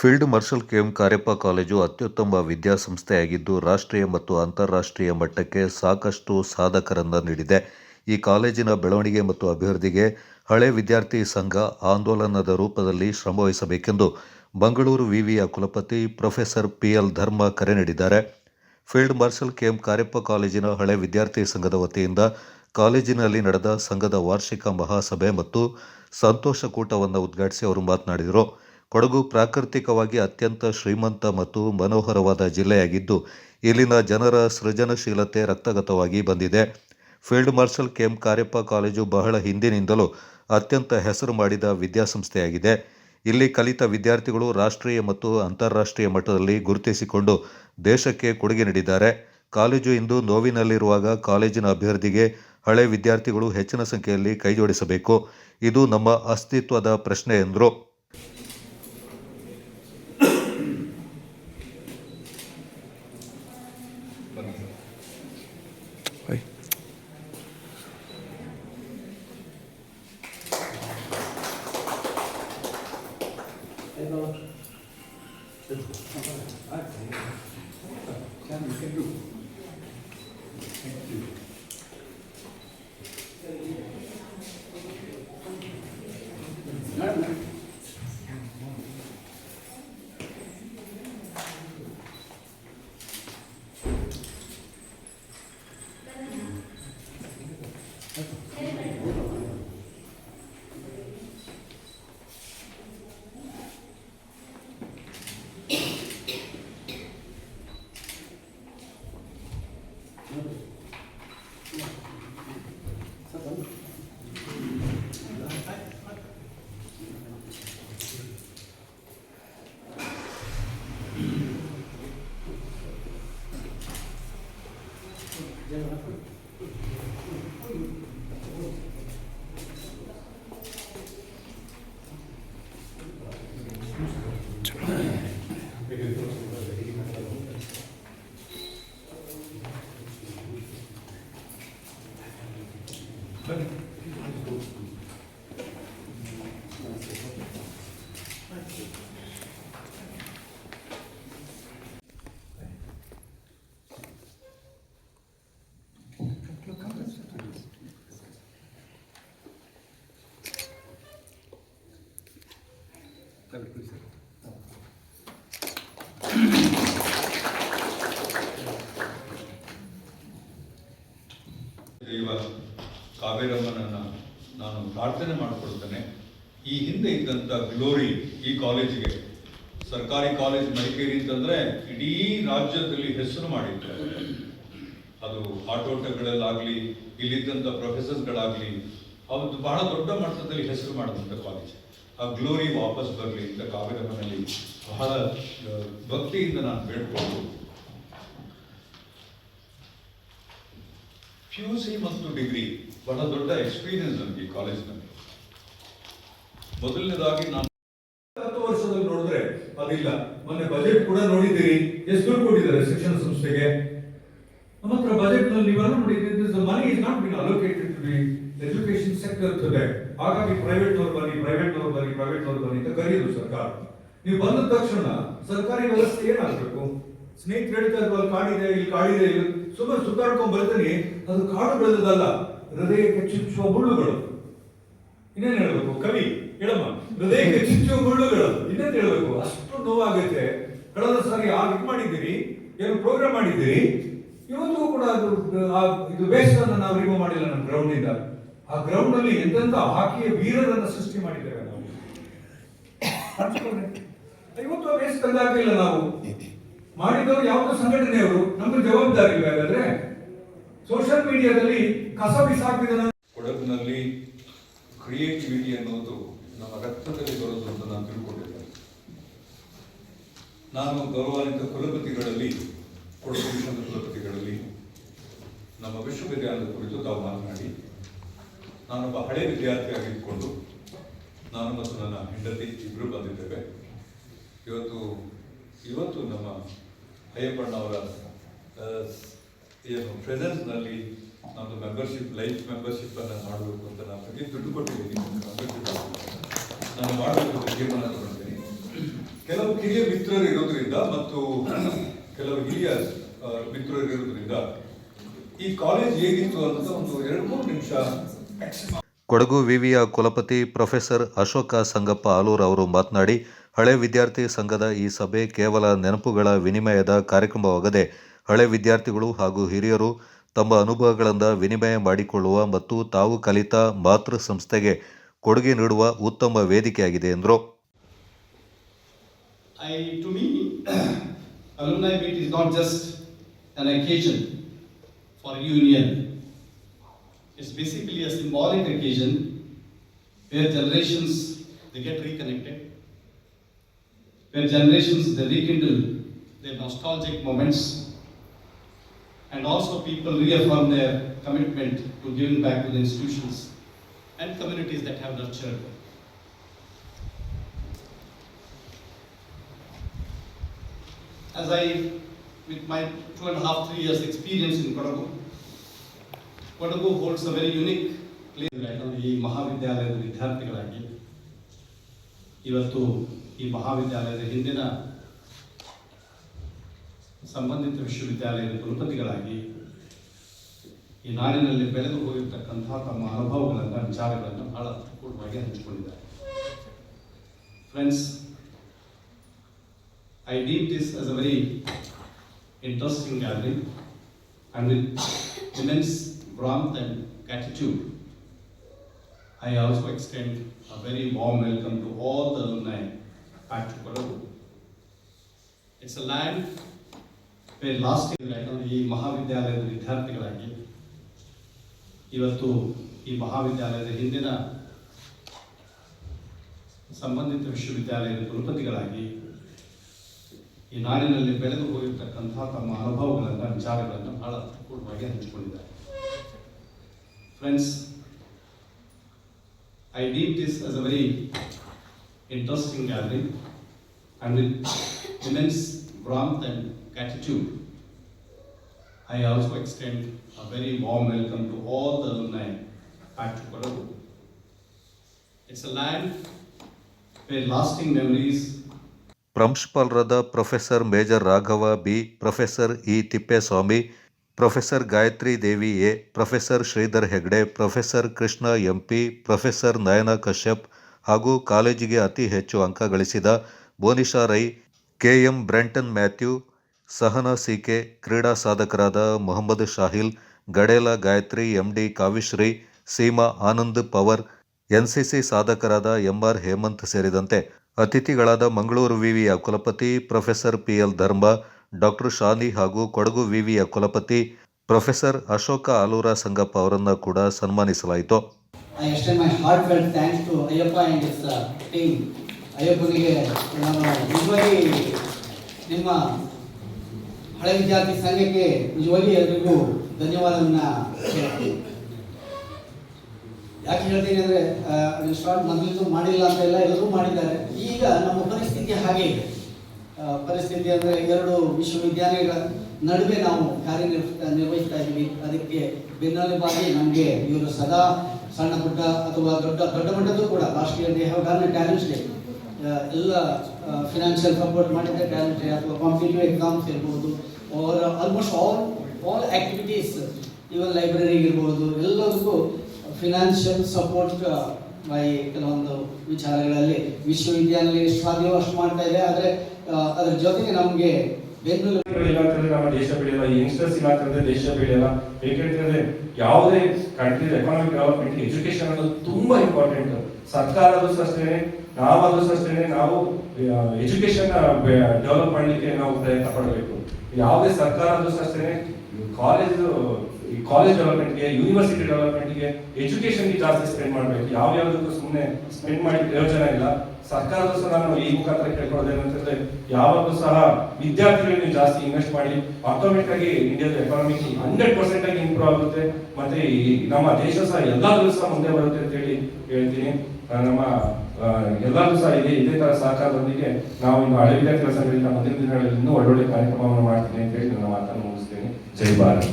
Field marshal KM Cariappa college ಅತ್ಯುತ್ತಮ ವಿದ್ಯಾಸಂಸ್ಥೆಯಾಗಿದ್ದು, ರಾಷ್ಟ್ರೀಯ ಮತ್ತು ಅಂತಾರಾಷ್ಟ್ರೀಯ ಮಟ್ಟಕ್ಕೆ ಸಾಕಷ್ಟು ಸಾಧಕರನ್ನು ನೀಡಿದೆ. ಈ ಕಾಲೇಜಿನ ಬೆಳವಣಿಗೆ ಮತ್ತು ಅಭಿವೃದ್ಧಿಗೆ ಹಳೆ ವಿದ್ಯಾರ್ಥಿ ಸಂಘ ಆಂದೋಲನದ ರೂಪದಲ್ಲಿ ಶ್ರಮವಹಿಸಬೇಕೆಂದು ಮಂಗಳೂರು ವಿವಿಯ ಕುಲಪತಿ ಪ್ರೊಫೆಸರ್ ಪಿಎಲ್ ಧರ್ಮ ಕರೆ ನೀಡಿದ್ದಾರೆ. ಫೀಲ್ಡ್ ಮಾರ್ಷಲ್ ಕೆಎಂ ಕಾರ್ಯಪ್ಪ ಕಾಲೇಜಿನ ಹಳೆ ವಿದ್ಯಾರ್ಥಿ ಸಂಘದ ವತಿಯಿಂದ ಕಾಲೇಜಿನಲ್ಲಿ ನಡೆದ ಸಂಘದ ವಾರ್ಷಿಕ ಮಹಾಸಭೆ ಮತ್ತು ಸಂತೋಷ ಕೂಟವನ್ನು ಉದ್ಘಾಟಿಸಿ ಅವರು ಮಾತನಾಡಿದರು. ಕೊಡಗು ಪ್ರಾಕೃತಿಕವಾಗಿ ಅತ್ಯಂತ ಶ್ರೀಮಂತ ಮತ್ತು ಮನೋಹರವಾದ ಜಿಲ್ಲೆಯಾಗಿದ್ದು, ಇಲ್ಲಿನ ಜನರ ಸೃಜನಶೀಲತೆ ರಕ್ತಗತವಾಗಿ ಬಂದಿದೆ. Field marshal KM Cariappa college ಬಹಳ ಹಿಂದಿನಿಂದಲೂ ಅತ್ಯಂತ ಹೆಸರು ಮಾಡಿದ ವಿದ್ಯಾಸಂಸ್ಥೆಯಾಗಿದೆ. ಇಲ್ಲಿ ಕಲಿತ ವಿದ್ಯಾರ್ಥಿಗಳು ರಾಷ್ಟ್ರೀಯ ಮತ್ತು ಅಂತಾರಾಷ್ಟ್ರೀಯ ಮಟ್ಟದಲ್ಲಿ ಗುರುತಿಸಿಕೊಂಡು ದೇಶಕ್ಕೆ ಕೊಡುಗೆ ನೀಡಿದ್ದಾರೆ. ಕಾಲೇಜು ಇಂದು ನೋವಿನಲ್ಲಿರುವಾಗ ಕಾಲೇಜಿನ ಅಭಿವೃದ್ಧಿಗೆ ಹಳೆ ವಿದ್ಯಾರ್ಥಿಗಳು ಹೆಚ್ಚಿನ ಸಂಖ್ಯೆಯಲ್ಲಿ ಕೈಜೋಡಿಸಬೇಕು. ಇದು ನಮ್ಮ ಅಸ್ತಿತ್ವದ ಪ್ರಶ್ನೆ ಎಂದರು. this one. Ooh. ದೈವ ಕಾವೇರಮ್ಮನನ್ನ ನಾನು ಪ್ರಾರ್ಥನೆ ಮಾಡಿಕೊಳ್ತೇನೆ. ಈ ಹಿಂದೆ ಇದ್ದಂಥ ಗ್ಲೋರಿ ಈ ಕಾಲೇಜಿಗೆ ಸರ್ಕಾರಿ ಕಾಲೇಜ್ ಮಡಿಕೇರಿ ಅಂತಂದ್ರೆ ಇಡೀ ರಾಜ್ಯದಲ್ಲಿ ಹೆಸರು ಮಾಡಿದ್ದಾರೆ ಅದು ಆಟೋಟಗಳಲ್ಲಾಗಲಿ ಇಲ್ಲಿದ್ದಂಥ ಪ್ರೊಫೆಸರ್ಸ್ಗಳಾಗಲಿ ಅವತ್ತು ಬಹಳ ದೊಡ್ಡ ಮಟ್ಟದಲ್ಲಿ ಹೆಸರು ಮಾಡಿದಂಥ ಕಾಲೇಜ್ ಆ ಗ್ಲೋರಿ ವಾಪಸ್ ಬರಲಿ ಅಂತ ಕಾವೇರಮ್ಮನಲ್ಲಿ ಬಹಳ ಭಕ್ತಿಯಿಂದ ನಾನು ಬೇಡ್ಕೊಂಡು. ಪಿ ಯು ಸಿ ಮತ್ತು ಡಿಗ್ರಿ ಬಹಳ ದೊಡ್ಡ ಎಕ್ಸ್ಪೀರಿಯನ್ಸ್ ನನಗೆ ಕಾಲೇಜ್ನಲ್ಲಿ ಮೊದಲನೇದಾಗಿ ನಾನು ಹತ್ತು ವರ್ಷದಲ್ಲಿ ನೋಡಿದ್ರೆ ಅದಿಲ್ಲ. ಮೊನ್ನೆ ಬಜೆಟ್ ಕೂಡ ನೋಡಿದ್ದೀರಿ. ಎಷ್ಟು ದುಡ್ಡು ಕೊಟ್ಟಿದ್ದಾರೆ ಶಿಕ್ಷಣ ಸಂಸ್ಥೆಗೆ? ನಮ್ಮ ಹತ್ರ ಬಜೆಟ್ನಲ್ಲಿ money is not been allocated to education sector ಜೊತೆ ಹಾಗಾಗಿ ಪ್ರೈವೇಟ್ ನವರು ಬನ್ನಿ ಪ್ರೈವೇಟ್ ನವರು ಬನ್ನಿ ಪ್ರೈವೇಟ್ ನವರು ಬನ್ನಿ ಅಂತ ಕರೆಯೋದು ಸರ್ಕಾರ. ನೀವು ಬಂದ ತಕ್ಷಣ ಸರ್ಕಾರಿ ವ್ಯವಸ್ಥೆ ಏನಾಗಬೇಕು? ಸ್ನೇಹಿತರು ಹೇಳ್ತಾ ಅಲ್ಲಿ ಕಾಡಿದೆ, ಇಲ್ಲಿ ಕಾಡಿದೆ, ಇಲ್ಲಿ ಸುಮ್ಮನೆ ಸುತ್ತಾಡ್ಕೊಂಡ್ ಬರ್ತೀನಿ. ಅದು ಕಾಡು ಬೆಳೆದದಲ್ಲ ಹೃದಯಕ್ಕೆ ಚುಚ್ಚುವ ಮುಳ್ಳುಗಳು. ಇನ್ನೇನು ಹೇಳಬೇಕು? ಕವಿ, ಹೇಳಮ್ಮ. ಹೃದಯಕ್ಕೆ ಚುಚ್ಚುವ ಮುಳ್ಳುಗಳು. ಇನ್ನೇನು ಹೇಳಬೇಕು? ಅಷ್ಟು ನೋವಾಗುತ್ತೆ. ಕಳೆದ ಸಾರಿ ಆಗ ಇದು ಮಾಡಿದ್ದೀರಿ, ಏನು ಪ್ರೋಗ್ರಾಮ್ ಮಾಡಿದ್ದೀರಿ ಇವತ್ತು ಕೂಡ ಅದು ಆ ಇದು ವೇಸ್ಟ್ ಅನ್ನು ನಾವು ರಿಮೂವ್ ಮಾಡಿಲ್ಲ ನಮ್ಮ ಗ್ರೌಂಡ್ ಇಂದ ಆ ಗ್ರೌಂಡ್ ಅಲ್ಲಿ ಎಂತೆಂತ ಹಾಕಿಯ ವೀರರನ್ನ ಸೃಷ್ಟಿ ಮಾಡಿದ್ದೇವೆ ನಾವು. ಇವತ್ತು ವೇಸ್ಟ್ ತಂದಾಗಲಿಲ್ಲ ನಾವು? ಮಾಡಿದವರು ಯಾವುದೋ ಸಂಘಟನೆಯವರು ನಮ್ಗೆ ಜವಾಬ್ದಾರಿ ಹಾಗಾದ್ರೆ ಸೋಷಿಯಲ್ ಮೀಡಿಯಾದಲ್ಲಿ ಕಸ ಬಿಸಾಕಿದ ಕೊಡಗಿನಲ್ಲಿ ಕ್ರಿಯೇಟಿವಿಟಿ ಅನ್ನೋದು ನಮ್ಮ ರಕ್ತದಲ್ಲಿ ಬರೋದು ಅಂತ ನಾನು ತಿಳ್ಕೊಂಡಿದ್ದೇನೆ. ನಾನು ಗೌರವಾನ್ವಿತ ಕುಲಪತಿಗಳಲ್ಲಿ, ಕೊಡಗು ವಿಶ್ವದ ಕುಲಪತಿಗಳಲ್ಲಿ, ನಮ್ಮ ವಿಶ್ವವಿದ್ಯಾಲಯದ ಕುರಿತು ತಾವು ಮಾತನಾಡಿ ನಾನೊಬ್ಬ ಹಳೆ ವಿದ್ಯಾರ್ಥಿಯಾಗಿದ್ದುಕೊಂಡು ನಾನು ಮತ್ತು ನನ್ನ ಹೆಂಡತಿ ಇಬ್ಬರು ಬಂದಿದ್ದೇವೆ. ಇವತ್ತು ಇವತ್ತು ನಮ್ಮ ಅಯ್ಯಪ್ಪಣ್ಣ ಅವರ ಆ, ಏನು ಪ್ರೆಸೆನ್ಸ್ನಲ್ಲಿ ನಮ್ಮದು ಮೆಂಬರ್ಶಿಪ್ ಲೈಫ್ ಮೆಂಬರ್ಶಿಪ್ ಅನ್ನು ಮಾಡಬೇಕು ಅಂತ ನಾನು ಅದಕ್ಕೆ ದುಡ್ಡು ಕೊಟ್ಟಿದ್ದೀನಿ. ನಾನು ಮಾಡಬೇಕು ಅಂತ ತೀರ್ಮಾನ ತಗೊಂಡಿದ್ದೀನಿ. ಕೆಲವು ಕಿರಿಯ ಮಿತ್ರರು ಇರೋದ್ರಿಂದ ಮತ್ತು ಕೆಲವು ಹಿರಿಯ ಮಿತ್ರರು ಇರೋದ್ರಿಂದ ಈ ಕಾಲೇಜ್ ಹೇಗಿತ್ತು ಅಂತ ಒಂದು ಎರಡು ಮೂರು ನಿಮಿಷ ಕೊಡಗು ವಿವಿಯ ಕುಲಪತಿ ಪ್ರೊಫೆಸರ್ ಅಶೋಕ ಸಂಗಪ್ಪ ಆಲೂರ್ ಅವರು ಮಾತನಾಡಿ, ಹಳೆ ವಿದ್ಯಾರ್ಥಿ ಸಂಘದ ಈ ಸಭೆ ಕೇವಲ ನೆನಪುಗಳ ವಿನಿಮಯದ ಕಾರ್ಯಕ್ರಮವಾಗದೆ, ಹಳೆ ವಿದ್ಯಾರ್ಥಿಗಳು ಹಾಗೂ ಹಿರಿಯರು ತಮ್ಮ ಅನುಭವಗಳಿಂದ ವಿನಿಮಯ ಮಾಡಿಕೊಳ್ಳುವ ಮತ್ತು ತಾವು ಕಲಿತ ಮಾತೃ ಸಂಸ್ಥೆಗೆ ಕೊಡುಗೆ ನೀಡುವ ಉತ್ತಮ ವೇದಿಕೆಯಾಗಿದೆ ಎಂದರು union. It's basically a symbolic occasion where generations they get reconnected, where generations they rekindle their nostalgic moments, and also people reaffirm their commitment to giving back to the institutions and communities that have nurtured them. As I, with my two and a half, three years experience in Kodagu, Kodagu holds a very unique place. ಯಾಕಂದ್ರೆ ಈ ಮಹಾವಿದ್ಯಾಲಯದ ವಿದ್ಯಾರ್ಥಿಗಳಾಗಿ ಇವತ್ತು ಈ ಮಹಾವಿದ್ಯಾಲಯದ ಹಿಂದಿನ ಸಂಬಂಧಿತ ವಿಶ್ವವಿದ್ಯಾಲಯದ ಕುಲಪತಿಗಳಾಗಿ ಈ ನಾಡಿನಲ್ಲಿ ಬೆಳೆದು ಹೋಗಿರ್ತಕ್ಕಂತಹ ತಮ್ಮ ಅನುಭವಗಳನ್ನು, ವಿಚಾರಗಳನ್ನು ಬಹಳ ಅರ್ಥಪೂರ್ಣವಾಗಿ ಹಂಚಿಕೊಂಡಿದ್ದಾರೆ friends I deem this as a very interesting and and immense warmth and gratitude. I also extend a very warm welcome to all the alumni back to Kodagu. It's a land where lasting ಯಾಕಂದ್ರೆ ಈ ಮಹಾವಿದ್ಯಾಲಯದ ವಿದ್ಯಾರ್ಥಿಗಳಾಗಿ, ಇವತ್ತು ಈ ಮಹಾವಿದ್ಯಾಲಯದ ಹಿಂದಿನ ಸಂಬಂಧಿತ ವಿಶ್ವವಿದ್ಯಾಲಯದ ಕುಲಪತಿಗಳಾಗಿ, ಈ ನಾಡಿನಲ್ಲಿ ಬೆಳೆದು ಹೋಗಿರ್ತಕ್ಕಂಥ ತಮ್ಮ ಅನುಭವಗಳನ್ನು, ವಿಚಾರಗಳನ್ನು ಬಹಳ ಅರ್ಥಪೂರ್ಣವಾಗಿ ಹಂಚಿಕೊಂಡಿದ್ದಾರೆ Friends I deem this as a very interesting gathering and with immense warmth and gratitude. I also extend a very warm welcome to all the alumni back to Kodagu. It's a land where lasting memories ಪ್ರಾಂಶುಪಾಲರಾದ professor major Raghava B professor E Thippeswamy professor Gayathri Devi A, professor Sridhar Hegde, professor Krishna MP, professor Nayana Kashyap ಹಾಗೂ ಕಾಲೇಜಿಗೆ ಅತಿ ಹೆಚ್ಚು ಅಂಕ ಗಳಿಸಿದ Bonisha Rai, K M Brenton Mathew, Sahana CK, ಕ್ರೀಡಾ ಸಾಧಕರಾದ Mohammed Shahil, Gadela Gayathri, MD Kavishree Seema Anand Pawar, NCC ಸಾಧಕರಾದ ಎಂಆರ್ ಹೇಮಂತ್ ಸೇರಿದಂತೆ ಅತಿಥಿಗಳಾದ ಮಂಗಳೂರು ವಿವಿಯ ಕುಲಪತಿ ಪ್ರೊಫೆಸರ್ ಪಿಎಲ್ ಧರ್ಮ ಡಾಕ್ಟರ್ ಶಾಲಿ ಹಾಗೂ ಕೊಡಗು ವಿವಿಯ ಕುಲಪತಿ ಪ್ರೊಫೆಸರ್ ಅಶೋಕ ಆಲೂರ ಸಂಗಪ್ಪ ಅವರನ್ನು ಕೂಡ ಸನ್ಮಾನಿಸಲಾಯಿತು. Uh, ನಿಮ್ಮ ಹಳೆ ವಿದ್ಯಾರ್ಥಿ ಸಂಘಕ್ಕೆ ನಿಜವಾಗಿ ಎಲ್ರಿಗೂ ಧನ್ಯವಾದವನ್ನ ಯಾಕೆ ಹೇಳ್ತೀನಿ ಅಂದರೆ ಸ್ಟಾರ್ಟ್ ಮೊದಲಿಂದ ಮಾಡಿಲ್ಲ ಅಂತ ಎಲ್ಲ ಎಲ್ಲರೂ ಮಾಡಿದ್ದಾರೆ. ಈಗ ನಮ್ಮ ಪರಿಸ್ಥಿತಿ ಹಾಗೆ ಇದೆ. ಪರಿಸ್ಥಿತಿ ಅಂದರೆ ಎರಡು ವಿಶ್ವವಿದ್ಯಾಲಯಗಳ ನಡುವೆ ನಾವು ಕಾರ್ಯನಿರ್ವ ನಿರ್ವಹಿಸ್ತಾ ಇದ್ದೀವಿ. ಅದಕ್ಕೆ ಬೆನ್ನೆಲುಬಾಗಿ ನಮಗೆ ಇವರು ಸದಾ ಸಣ್ಣ ಪುಟ್ಟ ಅಥವಾ ದೊಡ್ಡ ದೊಡ್ಡ ಮಟ್ಟದ್ದು ಕೂಡ ರಾಷ್ಟ್ರೀಯ ದೇಹ ಟ್ಯಾಲೆಂಟ್ಸ್ ಡೇ ಎಲ್ಲ ಫಿನಾನ್ಷಿಯಲ್ ಸಪೋರ್ಟ್ ಮಾಡಿದ್ದೆ ಟ್ಯಾಲೆಂಟ್ ಡೇ ಅಥವಾ ಕಾಂಪಿಟೇಟಿವ್ ಎಕ್ಸಾಮ್ಸ್ ಇರ್ಬೋದು. ಅವರ almost all all activities even library ಇರ್ಬೋದು ಎಲ್ಲದಕ್ಕೂ ಫಿನಾನ್ಷಿಯಲ್ ಸಪೋರ್ಟ್ ಬೈ ಕೆಲವೊಂದು ವಿಚಾರಗಳಲ್ಲಿ ವಿಶ್ವವಿದ್ಯಾಲಯ ಎಷ್ಟು ಸಾಧ್ಯವೋ ಅಷ್ಟು ಮಾಡ್ತಾ ಇದೆ. ಆದರೆ ಅದರ ಜೊತೆಗೆ ನಮಗೆ ಬೆಂಗಳೂರು ಇಲ್ಲ ನಮ್ಮ ದೇಶ ಬೆಳೆಯಲ್ಲ ಯಂಗ್ಸ್ಟರ್ಸ್ ಇಲ್ಲ ಅಂತಂದ್ರೆ ದೇಶ ಬೆಳೆಯಲ್ಲ. ಏಕೆಂತಂದ್ರೆ ಯಾವುದೇ ಕಂಟ್ರಿ ಎಕಾನಮಿಕ್ ಡೆವಲಪ್ಮೆಂಟ್ ಎಜುಕೇಶನ್ ಅನ್ನೋದು ತುಂಬಾ ಇಂಪಾರ್ಟೆಂಟ್ ಸರ್ಕಾರದ್ದು ಅಷ್ಟೇನೆ ನಾವಾದ್ರೂ ಅಷ್ಟೇನೆ ನಾವು ಎಜುಕೇಶನ್ ಡೆವಲಪ್ ಮಾಡ್ಲಿಕ್ಕೆ ನಾವು ಪ್ರಯತ್ನ ಪಡಬೇಕು. ಯಾವುದೇ ಸರ್ಕಾರದ್ದು ಅಷ್ಟೇನೆ ಕಾಲೇಜ್ ಕಾಲೇಜ್ ಡೆವಲಪ್ಮೆಂಟ್ಗೆ ಯೂನಿವರ್ಸಿಟಿ ಡೆವಲಪ್ಮೆಂಟ್ಗೆ ಎಜುಕೇಶನ್ಗೆ ಜಾಸ್ತಿ ಸ್ಪೆಂಡ್ ಮಾಡಬೇಕು. ಯಾವ ಯಾವುದಕ್ಕೂ ಸುಮ್ಮನೆ ಸ್ಪೆಂಡ್ ಮಾಡಿ ಪ್ರಯೋಜನ ಇಲ್ಲ. ಸರ್ಕಾರದ ಸಹ ನಾನು ಈ ಮುಖಾಂತರ ಕೇಳ್ಕೊಳ್ಳೋದೇನಂತಂದ್ರೆ ಯಾವಾಗಲೂ ಸಹ ವಿದ್ಯಾರ್ಥಿಗಳಿಗೆ ಜಾಸ್ತಿ ಇನ್ವೆಸ್ಟ್ ಮಾಡಿ ಆಟೋಮೆಟಿಕ್ ಆಗಿ ಇಂಡಿಯಾದ ಎಕಾನಮಿ ಹಂಡ್ರೆಡ್ ಪರ್ಸೆಂಟ್ ಆಗಿ ಇಂಪ್ರೂವ್ ಆಗುತ್ತೆ. ಮತ್ತೆ ಈ ನಮ್ಮ ದೇಶ ಸಹ ಎಲ್ಲಾದ್ರೂ ಸಹ ಮುಂದೆ ಬರುತ್ತೆ ಅಂತ ಹೇಳಿ ಹೇಳ್ತೀನಿ. ನಮ್ಮ ಎಲ್ಲರೂ ಸಹ ಇದೆ, ಇದೇ ತರ ಸಹಕಾರದೊಂದಿಗೆ ನಾವು ಇನ್ನು ಹಳೆ ವಿದ್ಯಾರ್ಥಿಗಳ ಸಂಘದಿಂದ ಮುಂದಿನ ದಿನಗಳಲ್ಲಿ ಇನ್ನೂ ಒಳ್ಳೊಳ್ಳೆ ಕಾರ್ಯಕ್ರಮವನ್ನು ಮಾಡ್ತೀನಿ ಅಂತ ಹೇಳಿ ನನ್ನ ಮಾತನ್ನು ಮುಗಿಸ್ತೇನೆ. ಜೈ ಭಾರತ್.